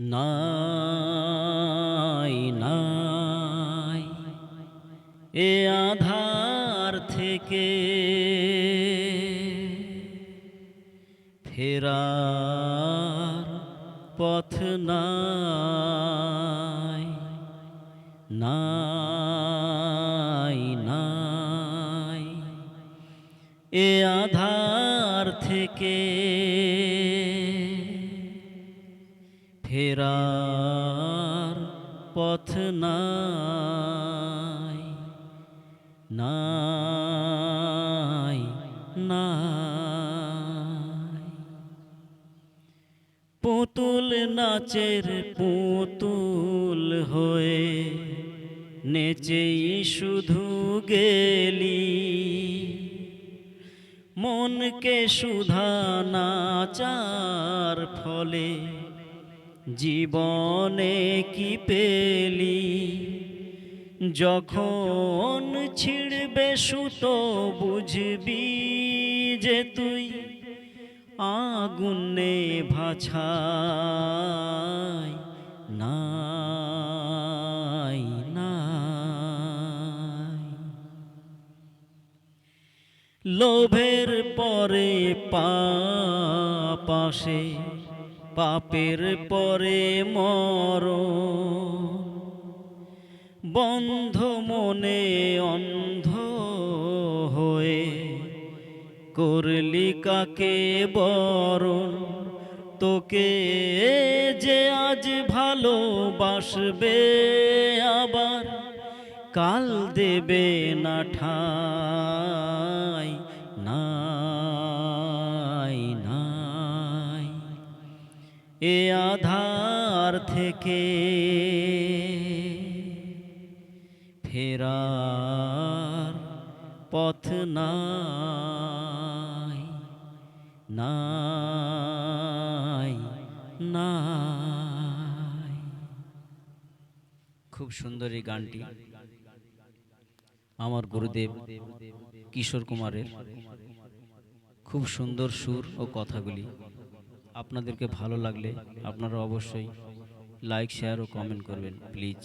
নাই নাই। এ আধার থেকে ফেরার পথ নাই নাই নাই। এ আধার থেকে ফেরার পথ নাই নাই নাই। পুতুল নাচের পুতুল হয়ে নেচেই শুধু গেলি। মনকে সুধা নাচার ফলে জীবনে কি পেলি? যখন ছিড়বে সুতো, বুঝবি যে তুই আগুনে ভাছাই নাই নাই। লোভের পরে পাশে পাপের পরে মর বন্ধ মনে অন্ধ হয়ে করলি কাকে বরণ? তোকে যে আজ ভালোবাসবে আবার কাল দেবে না ঠাই নাই এ আধার থেকে ফেরার পথ নাই নাই নাই। খুব সুন্দর এই গানটি। আমার গুরুদেব কিশোর কুমারের। খুব সুন্দর সুর ও কথাগুলি। আপনাদেরকে ভালো লাগলে আপনারা অবশ্যই লাইক শেয়ার ও কমেন্ট করবেন প্লিজ